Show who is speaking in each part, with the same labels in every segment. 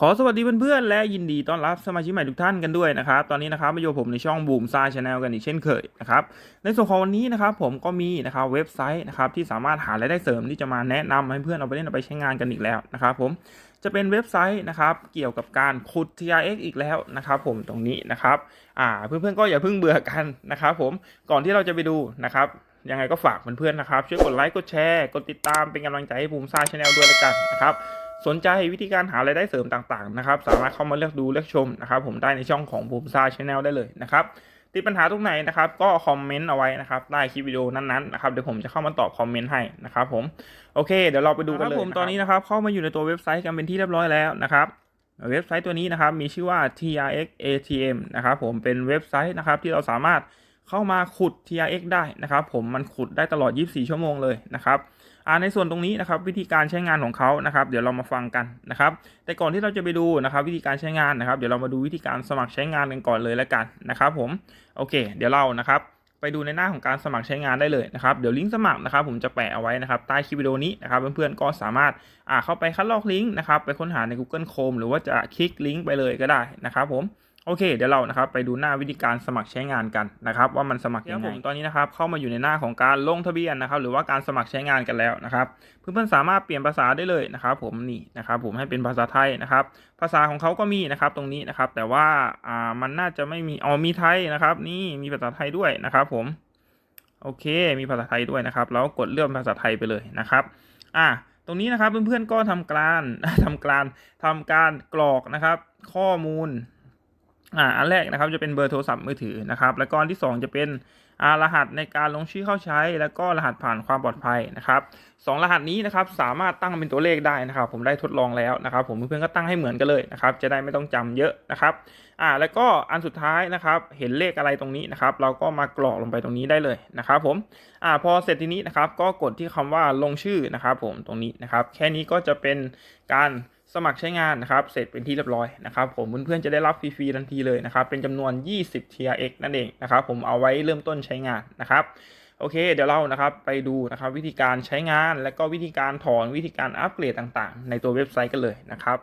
Speaker 1: ขอสวัสดีเพื่อนๆและยินดีต้อนรับสมาชิกใหม่ทุกท่านกันด้วยนะครับ ตอนนี้นะครับมาอยู่ผมในช่องบูมซ่าชาแนลกันอีกเช่นเคยนะครับ ในส่วนของวันนี้นะครับผมก็มีนะครับเว็บไซต์นะครับที่สามารถหารายได้เสริมที่จะมาแนะนำให้เพื่อนเอาไปเล่นเอาไปใช้งานกันอีกแล้วนะครับผมจะเป็นเว็บไซต์นะครับเกี่ยวกับการขุด TRX อีกแล้วนะครับผมตรงนี้นะครับอ่าเพื่อนๆก็อย่าเพิ่งเบื่อกันนะครับผมก่อนที่เราจะไปดูนะครับยังไงก็ฝากเพื่อนๆนะครับช่วยกดไลค์กดแชร์กดติดตามเป็นกำลังใจให้บูมซ่าชาแนลด้วยละกันนะครับ สนใจวิธีการหารายได้เสริมต่างๆนะครับ สามารถเข้ามาเลือกดูเลือกชมนะครับ ผมได้ในช่องของบูมซ่าชาแนลได้เลยนะครับติดปัญหาตรงไหนนะครับ ก็คอมเมนต์เอาไว้นะครับใต้คลิปวิดีโอนั้นๆนะครับเดี๋ยวผมจะเข้ามาตอบคอมเมนต์ให้นะครับผมโอเค เดี๋ยวเราไปดูกันเลยผมตอนนี้นะครับ เข้ามาอยู่ในตัวเว็บไซต์กันเป็นที่เรียบร้อยแล้วนะครับเว็บไซต์ตัวนี้นะครับมีชื่อว่า TRX ATM นะครับผมเป็นเว็บไซต์นะครับที่เราสามารถเข้ามาขุด TRX ได้นะครับ ผมมันขุดได้ตลอด 24 ชั่วโมงเลยนะครับ ในส่วนตรงนี้นะครับวิธีการใช้งานของเขานะครับ เดี๋ยวเรามาฟังกันนะครับ แต่ก่อนที่เราจะไปดูนะครับ วิธีการใช้งานนะครับ เดี๋ยวเรามาดูวิธีการสมัครใช้งานกันก่อนเลยแล้วกันนะครับ ผมโอเค เดี๋ยวเรานะครับไปดูในหน้าของการสมัครใช้งานได้เลยนะครับ เดี๋ยวลิงก์สมัครนะครับ ผมจะแปะเอาไว้นะครับใต้คลิปวิดีโอนี้นะครับเพื่อนๆก็สามารถอ่าเข้าไปคัดลอกลิงก์นะครับไปค้นหาใน Google Chrome หรือว่าจะคลิกลิงก์ไปเลยก็ได้นะครับผม โอเค เดี๋ยวเรานะครับไปดูหน้าวิธีการสมัครใช้งานกันนะครับว่ามันสมัครยังไงผมตอนนี้นะครับเข้ามาอยู่ในหน้าของการลงทะเบียนนะครับหรือว่าการสมัครใช้งานกันแล้วนะครับเพื่อนๆสามารถเปลี่ยนภาษาได้เลยนะครับผมนี่นะครับผมให้เป็นภาษาไทยนะครับภาษาของเขาก็มีนะครับตรงนี้นะครับแต่ว่าอ่ามันน่าจะไม่มีอ๋อมีไทยนะครับ นี่มีภาษาไทยด้วยนะครับผมโอเค มีภาษาไทยด้วยนะครับแล้วกดเลือกภาษาไทยไปเลยนะครับอะตรงนี้นะครับเพื่อนๆก็ทำการทำการทำการกรอกนะครับ ข้อมูล อ่าอันแรกนะครับจะเป็นเบอร์โทรศัพท์มือถือนะครับ แล้วก็อันที่ 2 จะเป็นอ่ารหัสในการลงชื่อเข้าใช้ แล้วก็รหัสผ่านความปลอดภัยนะครับสองรหัสนี้นะครับสามารถตั้งเป็นตัวเลขได้นะครับ ผมได้ทดลองแล้วนะครับ ผมเพื่อนๆก็ตั้งให้เหมือนกันเลยนะครับ จะได้ไม่ต้องจำเยอะนะครับอ่าแล้วก็อันสุดท้ายนะครับเห็นเลขอะไรตรงนี้นะครับ เราก็มากรอกลงไปตรงนี้ได้เลยนะครับ ผมอ่าพอเสร็จทีนี้นะครับ ก็กดที่คำว่าลงชื่อนะครับ ผมตรงนี้นะครับ แค่นี้ก็จะเป็นการ สมัครใช้งานนะครับ เสร็จเป็นที่เรียบร้อยนะครับผมเพื่อนๆจะได้รับฟรีๆทันทีเลยนะครับ เป็นจำนวน 20 TRX นั่นเองนะครับ ผมเอาไว้เริ่มต้นใช้งานนะครับโอเค เดี๋ยวเรานะครับไปดูนะครับวิธีการใช้งานและก็วิธีการถอนวิธีการอัปเกรดต่างๆ ในตัวเว็บไซต์กันเลยนะครับ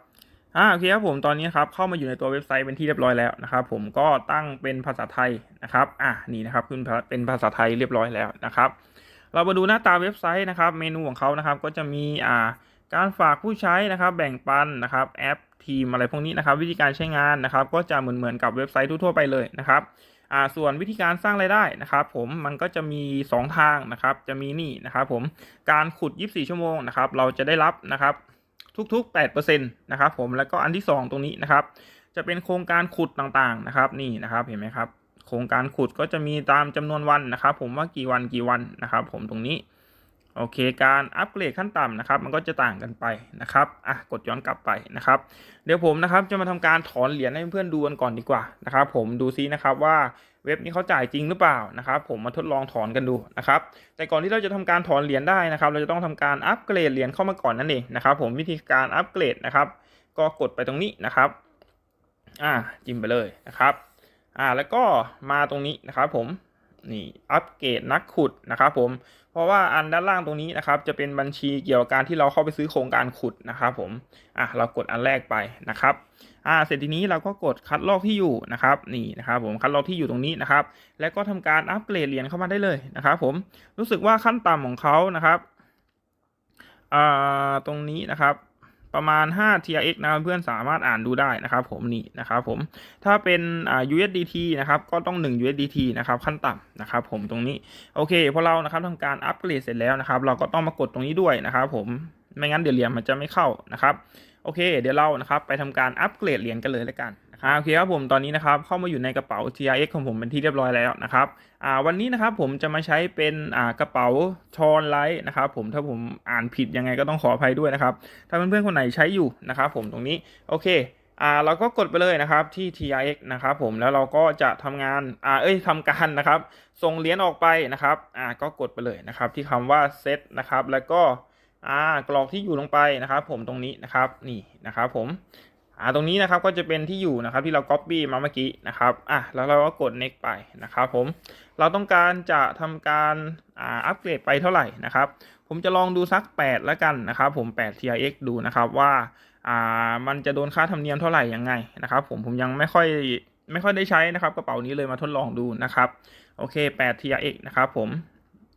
Speaker 1: อ่าโอเคครับผมตอนนี้ครับเข้ามาอยู่ในตัวเว็บไซต์เป็นที่เรียบร้อยแล้วนะครับผมก็ตั้งเป็นภาษาไทยนะครับอ่านี่นะครับขึ้นเป็นภาษาไทยเรียบร้อยแล้วนะครับ เรามาดูหน้าตาเว็บไซต์นะครับ เมนูของเขานะครับก็จะมีอ่า การฝากผู้ใช้นะครับแบ่งปันนะครับแอปทีมอะไรพวกนี้นะครับ วิธีการใช้งานนะครับ ก็จะเหมือนเหมือนกับเว็บไซต์ทั่วไปเลยนะครับอ่าส่วนวิธีการสร้างรายได้นะครับ ผมมันก็จะมี 2 ทางนะครับ จะมีนี่นะครับผมการขุด 24 ชั่วโมงนะครับ เราจะได้รับนะครับทุกๆ8%นะครับ ผมแล้วก็อันที่ 2 ตรงนี้นะครับ จะเป็นโครงการขุดต่างๆนะครับ นี่นะครับเห็นไหมครับ โครงการขุดก็จะมีตามจำนวนวันนะครับ ผมว่ากี่วันกี่วันนะครับ ผมตรงนี้ โอเค การอัปเกรดขั้นต่ำนะครับ มันก็จะต่างกันไปนะครับ อะ กดย้อนกลับไปนะครับ เดี๋ยวผมนะครับจะมาทำการถอนเหรียญให้เพื่อนดูกันก่อนดีกว่านะครับ ผมดูซินะครับว่าเว็บนี้เขาจ่ายจริงหรือเปล่านะครับ ผมมาทดลองถอนกันดูนะครับ แต่ก่อนที่เราจะทำการถอนเหรียญได้นะครับ เราจะต้องทำการอัปเกรดเหรียญเข้ามาก่อนนั่นเองนะครับ ผมวิธีการอัปเกรดนะครับ ก็กดไปตรงนี้นะครับ อ่าจิ้มไปเลยนะครับ อ่า แล้วก็มาตรงนี้นะครับ ผม นี่อัปเกรดนักขุดนะครับผมเพราะว่าอันด้านล่างตรงนี้นะครับจะเป็นบัญชีเกี่ยวกับการที่เราเข้าไปซื้อโครงการขุดนะครับผมอะเรากดอันแรกไปนะครับอ่าเสร็จทีนี้เราก็กดคัดลอกที่อยู่นะครับนี่นะครับผมคัดลอกที่อยู่ตรงนี้นะครับ แล้วก็ทำการอัปเกรดเหรียญเข้ามาได้เลยนะครับผมรู้สึกว่าขั้นต่ำของเขานะครับอ่าตรงนี้นะครับ ประมาณ 5 TRX นะครับเพื่อนสามารถอ่านดูได้นะครับผมนี่นะครับผมถ้าเป็นอ่า USDT นะครับก็ต้อง 1 USDT นะครับขั้นต่ำนะครับผมตรงนี้โอเคพอเรานะครับทำการอัปเกรดเสร็จแล้วนะครับเราก็ต้องมากดตรงนี้ด้วยนะครับผมไม่งั้นเดี๋ยวเหรียญมันจะไม่เข้านะครับ โอเค เดี๋ยวเรานะครับไปทำการอัปเกรดเหรียญกันเลยแล้วกันโอเคครับผมตอนนี้นะครับเข้ามาอยู่ในกระเป๋า TRX ของผมเป็นที่เรียบร้อยแล้วนะครับอ่าวันนี้นะครับผมจะมาใช้เป็นอ่ากระเป๋าชอนไลท์นะครับผมถ้าผมอ่านผิดยังไงก็ต้องขออภัยด้วยนะครับถ้าเพื่อนๆคนไหนใช้อยู่นะครับผมตรงนี้โอเคอ่าเราก็กดไปเลยนะครับที่ TRX นะครับผมแล้วเราก็จะทำงานอ่าเอ้ยทำการนะครับส่งเหรียญออกไปนะครับอ่าก็กดไปเลยนะครับที่คำว่าเซตนะครับแล้วก็ อ่ากรอกที่อยู่ลงไปนะครับ ผมตรงนี้นะครับนี่นะครับ ผมอ่าตรงนี้นะครับก็จะเป็นที่อยู่นะครับที่เรา Copy มาเมื่อกี้นะครับอะแล้วเราก็กด next ไปนะครับ ผมเราต้องการจะทำการอ่าอัปเกรดไปเท่าไหร่นะครับ ผมจะลองดูสัก 8 แล้วกันนะครับ ผม8 TRX ดูนะครับว่าอ่ามันจะโดนค่าธรรมเนียมเท่าไหร่ยังไงนะครับ ผมผมยังไม่ค่อยไม่ค่อยได้ใช้นะครับกระเป๋านี้เลยมาทดลองดูนะครับโอเค8 TRX นะครับ ผม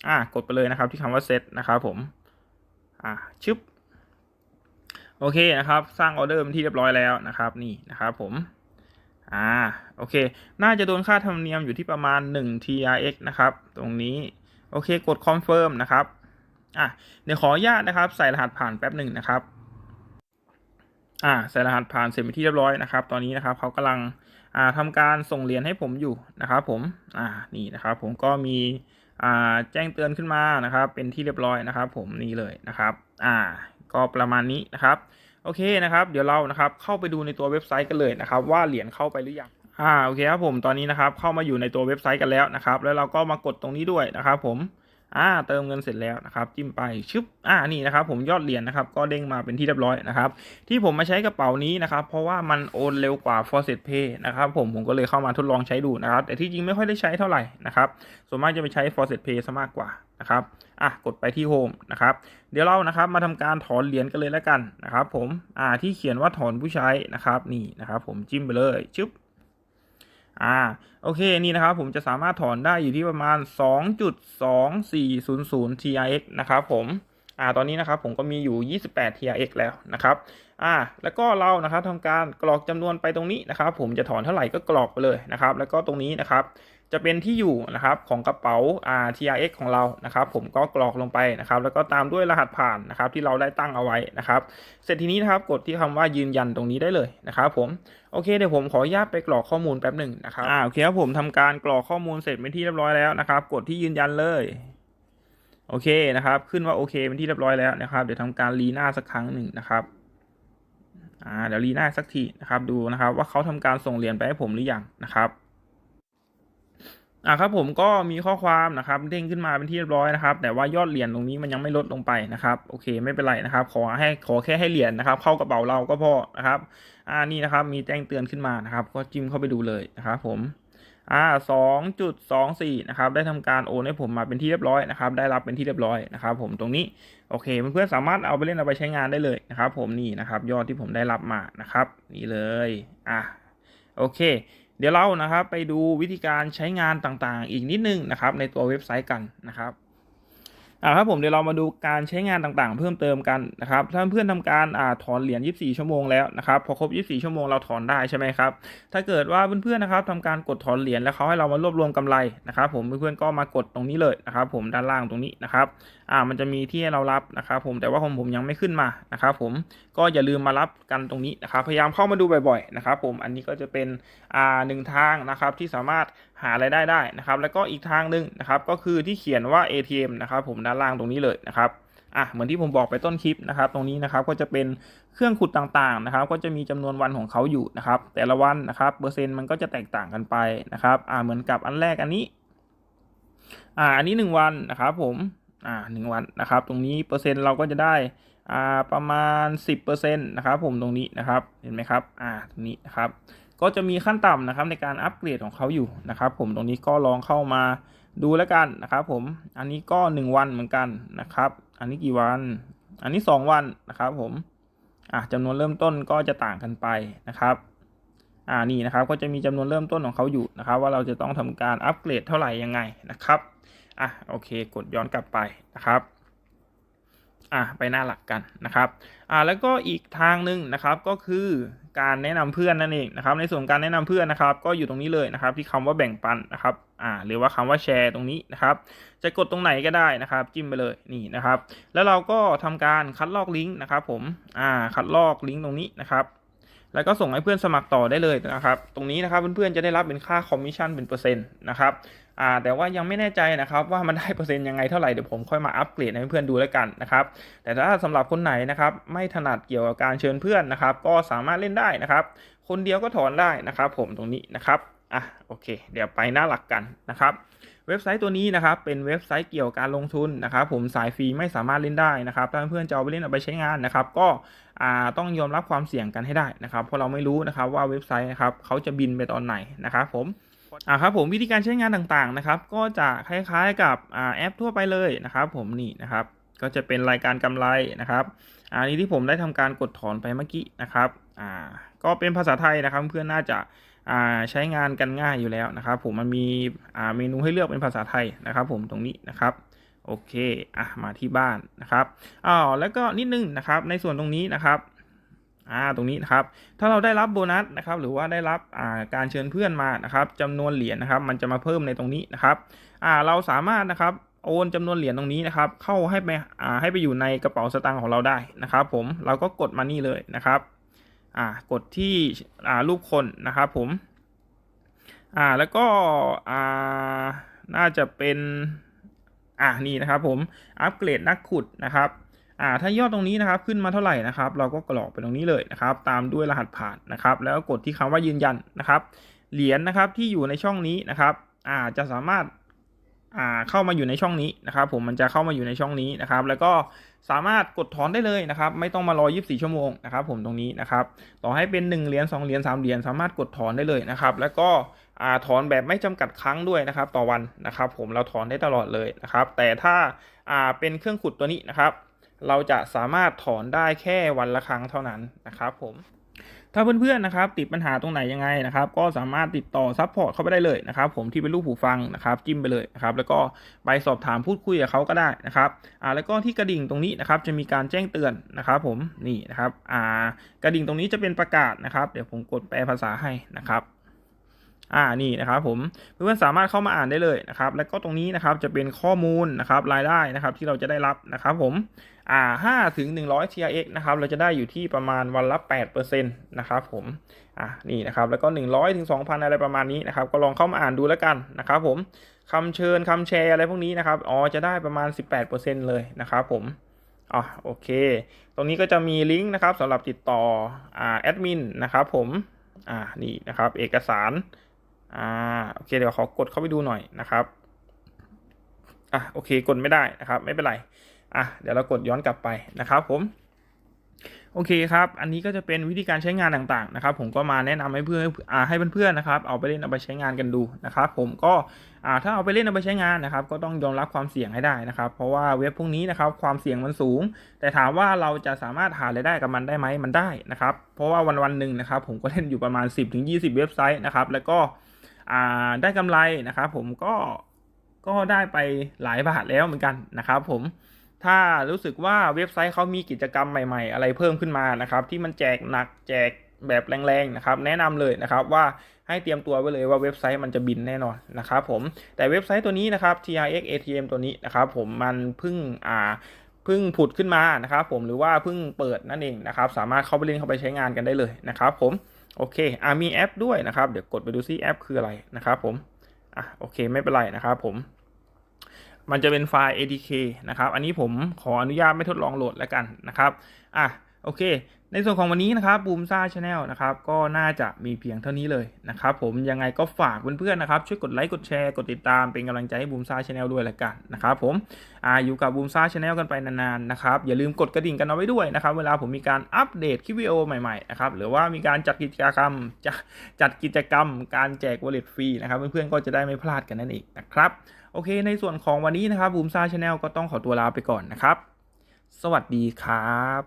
Speaker 1: อ่ากดไปเลยนะครับที่คำว่าเซตนะครับ ผม อ่าชึบโอเคนะครับ สร้างออเดอร์เป็นที่เรียบร้อยแล้วนะครับ นี่นะครับผม อ่า โอเค น่าจะโดนค่าธรรมเนียมอยู่ที่ประมาณ 1 TRX นะครับ ตรงนี้ โอเค กดคอนเฟิร์มนะครับ อะ เดี๋ยวขออนุญาตนะครับ ใส่รหัสผ่านแป๊บหนึ่งนะครับ อ่า ใส่รหัสผ่านเสร็จเป็นที่เรียบร้อยนะครับ ตอนนี้นะครับเขากำลัง อ่าทำการส่งเหรียญให้ผมอยู่นะครับ ผม อ่า นี่นะครับ ผมก็มี แจ้งเตือนขึ้นมานะครับ เป็นที่เรียบร้อยนะครับ ผมนี่เลยนะครับ อ่า ก็ประมาณนี้นะครับโอเคนะครับ เดี๋ยวเรานะครับเข้าไปดูในตัวเว็บไซต์กันเลยนะครับ ว่าเหรียญเข้าไปหรือยังอ่าโอเคครับผมตอนนี้นะครับเข้ามาอยู่ในตัวเว็บไซต์กันแล้วนะครับ แล้วเราก็มากดตรงนี้ด้วยนะครับ ผม อ่าเติมเงินเสร็จแล้วนะครับจิ้มไปชึบอ่านี่นะครับผมยอดเหรียญนะครับก็เด้งมาเป็นที่เรียบร้อยนะครับที่ผมมาใช้กระเป๋านี้นะครับเพราะว่ามันโอนเร็วกว่า f o r s e t Pay นะครับผมผมก็เลยเข้ามาทดลองใช้ดูนะครับแต่ที่จริงไม่ค่อยได้ใช้เท่าไหร่นะครับส่วนมากจะไปใช้ f o r s e t Pay ซะมากกว่านะครับอะกดไปที่ Home นะครับเดี๋ยวเรานะครับมาทำการถอนเหรียญกันเลยแล้วกันนะครับผมอ่าที่เขียนว่าถอนผู้ใช้นะครับนี่นะครับผมจิ้มไปเลยชึบ อ่าโอเคนี่นะครับผมจะสามารถถอนได้อยู่ที่ประมาณ 2.2400 TRX นะครับผม อ่าตอนนี้นะครับผมก็มีอยู่ 28 TRX แล้วนะครับอ่าแล้วก็เรานะครับทำการกรอกจำนวนไปตรงนี้นะครับ ผมจะถอนเท่าไหร่ก็กรอกไปเลยนะครับ แล้วก็ตรงนี้นะครับ จะเป็นที่อยู่นะครับของกระเป๋าอ่า TRX ของเรานะครับ ผมก็กรอกลงไปนะครับ แล้วก็ตามด้วยรหัสผ่านนะครับ ที่เราได้ตั้งเอาไว้นะครับ เสร็จทีนี้นะครับกดที่คำว่ายืนยันตรงนี้ได้เลยนะครับ ผมโอเคเดี๋ยวผมขออนุญาตไปกรอกข้อมูลแป๊บหนึ่งนะครับอ่าโอเคครับผมทำการกรอกข้อมูลเสร็จเป็นที่เรียบร้อยแล้วนะครับ กดที่ยืนยันเลย โอเคนะครับ ขึ้นว่าโอเคเป็นที่เรียบร้อยแล้วนะครับ เดี๋ยวทำการรีหน้าสักครั้งหนึ่งนะครับ อ่า เดี๋ยวรีหน้าสักทีนะครับ ดูนะครับ ว่าเขาทำการส่งเหรียญไปให้ผมหรือยังนะครับอ่าครับผมก็มีข้อความนะครับเด้งขึ้นมาเป็นที่เรียบร้อยนะครับ แต่ว่ายอดเหรียญตรงนี้มันยังไม่ลดลงไปนะครับโอเคไม่เป็นไรนะครับ ขอให้ขอแค่ให้เหรียญนะครับ เข้ากระเป๋าเราก็พอนะครับ อ่านี่นะครับ มีแจ้งเตือนขึ้นมานะครับ ก็จิ้มเข้าไปดูเลยนะครับผม อ่าสองจุดสองสี่นะครับ ได้ทำการโอนให้ผมมาเป็นที่เรียบร้อยนะครับ ได้รับเป็นที่เรียบร้อยนะครับ ผมตรงนี้ โอเค เพื่อนๆ สามารถเอาไปเล่นเอาไปใช้งานได้เลยนะครับ ผมนี่นะครับ ยอดที่ผมได้รับมานะครับ นี่เลย อะ โอเค เดี๋ยวเรานะครับไปดูวิธีการใช้งานต่างๆ อีกนิดนึงนะครับ ในตัวเว็บไซต์กันนะครับ อ่าครับผมเดี๋ยวเรามาดูการใช้งานต่างๆ เพิ่มเติมกันนะครับถ้าเพื่อนทำการอ่าถอนเหรียญ 24 ชั่วโมงแล้วนะครับพอครบ 24 ชั่วโมงเราถอนได้ใช่ไหมครับถ้าเกิดว่าเพื่อนๆนะครับทำการกดถอนเหรียญแล้วเขาให้เรามารวบรวมกำไรนะครับผมเพื่อนๆก็มากดตรงนี้เลยนะครับผมด้านล่างตรงนี้นะครับอ่ามันจะมีที่ให้เรารับนะครับผมแต่ว่าของผมยังไม่ขึ้นมานะครับผมก็อย่าลืมมารับกันตรงนี้นะครับพยายามเข้ามาดูบ่อยๆนะครับผมอันนี้ก็จะเป็นอ่าหนึ่งทางนะครับที่สามารถหารายได้ได้นะครับ แล้วก็อีกทางหนึ่งนะครับ ก็คือที่เขียนว่า ATM นะครับ ผมด้านล่างตรงนี้เลยนะครับอะเหมือนที่ผมบอกไปต้นคลิปนะครับ ตรงนี้นะครับก็จะเป็นเครื่องขุดต่างๆนะครับ ก็จะมีจำนวนวันของเขาอยู่นะครับ แต่ละวันนะครับเปอร์เซ็นต์มันก็จะแตกต่างกันไปนะครับอ่าเหมือนกับอันแรกอันนี้อ่าอันนี้หนึ่งวันนะครับผมอ่าหนึ่งวันนะครับ ตรงนี้เปอร์เซ็นต์เราก็จะได้อ่าประมาณ 10%นะครับผมตรงนี้นะครับเห็นไหมครับอ่าตรงนี้นะครับ ก็จะมีขั้นต่ำนะครับในการอัปเกรดของเขาอยู่นะครับ ผมตรงนี้ก็ลองเข้ามาดูแล้วกันนะครับ ผมอันนี้ก็ 1 วันเหมือนกันนะครับ อันนี้กี่วัน อันนี้ 2 วันนะครับ ผมอะจำนวนเริ่มต้นก็จะต่างกันไปนะครับอ่านี่นะครับก็จะมีจำนวนเริ่มต้นของเขาอยู่นะครับ ว่าเราจะต้องทำการอัปเกรดเท่าไหร่ยังไงนะครับอะโอเค กดย้อนกลับไปนะครับ อะไปหน้าหลักกันนะครับอ่าแล้วก็อีกทางหนึ่งนะครับก็คือการแนะนำเพื่อนนั่นเองนะครับในส่วนการแนะนำเพื่อนนะครับ ก็อยู่ตรงนี้เลยนะครับ ที่คำว่าแบ่งปันนะครับอ่าหรือว่าคำว่าแชร์ตรงนี้นะครับ จะกดตรงไหนก็ได้นะครับ จิ้มไปเลยนี่นะครับ แล้วเราก็ทำการคัดลอกลิงก์นะครับผมอ่าคัดลอกลิงก์ตรงนี้นะครับ แล้วก็ส่งให้เพื่อนสมัครต่อได้เลยนะครับ ตรงนี้นะครับเพื่อนๆจะได้รับเป็นค่าคอมมิชชั่นเป็นเปอร์เซ็นต์นะครับอ่าแต่ว่ายังไม่แน่ใจนะครับว่ามันได้เปอร์เซ็นต์ยังไงเท่าไหร่เดี๋ยวผมค่อยมาอัปเกรดให้เพื่อนดูแล้วกันนะครับ แต่ถ้าสำหรับคนไหนนะครับไม่ถนัดเกี่ยวกับการเชิญเพื่อนนะครับ ก็สามารถเล่นได้นะครับ คนเดียวก็ถอนได้นะครับ ผมตรงนี้นะครับ อะโอเค เดี๋ยวไปหน้าหลักกันนะครับ เว็บไซต์ตัวนี้นะครับเป็นเว็บไซต์เกี่ยวกับการลงทุนนะครับ ผมสายฟรีไม่สามารถเล่นได้นะครับถ้าเพื่อนๆจะเอาไปเล่นเอาไปใช้งานนะครับ ก็อ่าต้องยอมรับความเสี่ยงกันให้ได้นะครับ เพราะเราไม่รู้นะครับว่าเว็บไซต์นะครับเขาจะบินไปตอนไหนนะครับผมอ่าครับผมวิธีการใช้งานต่างๆนะครับ ก็จะคล้ายๆกับอ่าแอปทั่วไปเลยนะครับผมนี่นะครับ ก็จะเป็นรายการกำไรนะครับอันนี้ที่ผมได้ทำการกดถอนไปเมื่อกี้นะครับอ่าก็เป็นภาษาไทยนะครับเพื่อนน่าจะ ใช้งานกันง่ายอยู่แล้วนะครับผมมันมีเมนูให้เลือกเป็นภาษาไทยนะครับผมตรงนี้นะครับโอเคอะมาที่บ้านนะครับอ้าวแล้วก็นิดนึงนะครับในส่วนตรงนี้นะครับอ่าตรงนี้นะครับถ้าเราได้รับโบนัสนะครับหรือว่าได้รับอ่าการเชิญเพื่อนมานะครับจำนวนเหรียญนะครับ มันจะมาเพิ่มในตรงนี้นะครับอ่าเราสามารถนะครับโอนจำนวนเหรียญตรงนี้นะครับเข้าให้ไปอ่าให้ไปอยู่ในกระเป๋าสตางค์ของเราได้นะครับ ผมเราก็กดมานี่เลยนะครับ อ่ากดที่อ่ารูปคนนะครับผมอ่าแล้วก็อ่าน่าจะเป็นอ่านี่นะครับผมอัปเกรดนักขุดนะครับอ่าถ้ายอดตรงนี้นะครับขึ้นมาเท่าไหร่นะครับ เราก็กรอกไปตรงนี้เลยนะครับ ตามด้วยรหัสผ่านนะครับ แล้วกดที่คำว่ายืนยันนะครับ เหรียญนะครับที่อยู่ในช่องนี้นะครับอ่าจะสามารถ เข้ามาอยู่ในช่องนี้นะครับผมมันจะเข้ามาอยู่ในช่องนี้นะครับ แล้วก็สามารถกดถอนได้เลยนะครับ ไม่ต้องมารอ 24 ชั่วโมงนะครับ ผมตรงนี้นะครับ ต่อให้เป็น 1 เหรียญ 2 เหรียญ 3 เหรียญสามารถกดถอนได้เลยนะครับ แล้วก็ถอนแบบไม่จำกัดครั้งด้วยนะครับ ต่อวันนะครับ ผมเราถอนได้ตลอดเลยนะครับ แต่ถ้าอ่าเป็นเครื่องขุดตัวนี้นะครับ เราจะสามารถถอนได้แค่วันละครั้งเท่านั้นนะครับ ผม ถ้าเพื่อนๆนะครับติดปัญหาตรงไหนยังไงนะครับก็สามารถติดต่อซัพพอร์ตเข้าไปได้เลยนะครับผมที่เป็นรูปหูฟังนะครับจิ้มไปเลยนะครับแล้วก็ไปสอบถามพูดคุยกับเขาก็ได้นะครับอ่าแล้วก็ที่กระดิ่งตรงนี้นะครับจะมีการแจ้งเตือนนะครับผมนี่นะครับอ่ากระดิ่งตรงนี้จะเป็นประกาศนะครับ เดี๋ยวผมกดแปลภาษาให้นะครับ อ่านี่นะครับผมเพื่อนๆสามารถเข้ามาอ่านได้เลยนะครับ แล้วก็ตรงนี้นะครับจะเป็นข้อมูลนะครับรายได้นะครับที่เราจะได้รับนะครับผมอ่าห้าถึงหนึ่งร้อย TRX นะครับเราจะได้อยู่ที่ประมาณวันละแปดเปอร์เซ็นต์นะครับผมอ่านี่นะครับแล้วก็หนึ่งร้อยถึงสองพันอะไรประมาณนี้นะครับก็ลองเข้ามาอ่านดูแล้วกันนะครับผมคำเชิญคำแชร์อะไรพวกนี้นะครับอ๋อจะได้ประมาณ18%เปอร์เซ็นต์เลยนะครับผมอะโอเค ตรงนี้ก็จะมีลิงก์นะครับสำหรับติดต่ออ่าแอดมินนะครับผมอ่านี่นะครับเอกสาร อ่าโอเคเดี๋ยวขอกดเข้าไปดูหน่อยนะครับอะโอเคกดไม่ได้นะครับไม่เป็นไรอะเดี๋ยวเรากดย้อนกลับไปนะครับผมโอเคครับ อันนี้ก็จะเป็นวิธีการใช้งานต่างๆนะครับ ผมก็มาแนะนำให้เพื่อนอ่าให้เพื่อนๆนะครับ เอาไปเล่นเอาไปใช้งานกันดูนะครับ ผมก็อ่าถ้าเอาไปเล่นเอาไปใช้งานนะครับ ก็ต้องยอมรับความเสี่ยงให้ได้นะครับ เพราะว่าเว็บพวกนี้นะครับความเสี่ยงมันสูง แต่ถามว่าเราจะสามารถหารายได้กับมันได้ไหมมันได้นะครับ เพราะว่าวันวันๆหนึ่งนะครับ ผมก็เล่นอยู่ประมาณ 10-20 เว็บไซต์นะครับ แล้วก็ ได้กำไรนะครับผมก็ก็ได้ไปหลายบาทแล้วเหมือนกันนะครับผมถ้ารู้สึกว่าเว็บไซต์เขามีกิจกรรมใหม่ ๆ อะไรเพิ่มขึ้นมานะครับ ที่มันแจกหนักแจกแบบแรงๆนะครับ แนะนำเลยนะครับว่าให้เตรียมตัวไว้เลยว่าเว็บไซต์มันจะบินแน่นอนนะครับผมแต่เว็บไซต์ตัวนี้นะครับ TRX ATM ตัวนี้นะครับผมมันเพิ่งอ่าเพิ่งผุดขึ้นมานะครับผมหรือว่าเพิ่งเปิดนั่นเองนะครับ สามารถเข้าไปเล่นเข้าไปใช้งานกันได้เลยนะครับผม โอเคอ่ามีแอปด้วยนะครับ เดี๋ยวกดไปดูซิแอปคืออะไรนะครับผม อะโอเคไม่เป็นไรนะครับผม มันจะเป็นไฟล์ ADK นะครับ อันนี้ผมขออนุญาตไม่ทดลองโหลดแล้วกันนะครับ อะโอเค ในส่วนของวันนี้นะครับบูมซ่าชาแนลนะครับก็น่าจะมีเพียงเท่านี้เลยนะครับผมยังไงก็ฝากเพื่อนๆนะครับช่วยกดไลค์กดแชร์กดติดตามเป็นกำลังใจให้บูมซ่าชาแนลด้วยละกันนะครับผมออยู่กับบูมซ่าชาแนลกันไปนานๆนะครับอย่าลืมกดกระดิ่งกันเอาไว้ด้วยนะครับเวลาผมมีการอัปเดตคลิปวิดีโอใหม่ๆนะครับหรือว่ามีการจัดกิจกรรมจจัดกิจกรรม การแจกวอลเล็ตฟรีนะครับเพื่อนๆก็จะได้ไม่พลาดกันนั่นเองนะครับโอเค ในส่วนของวันนี้นะครับบูมซ่าชาแนลก็ต้องขอตัวลาไปก่อนนะครับสวัสดีครับ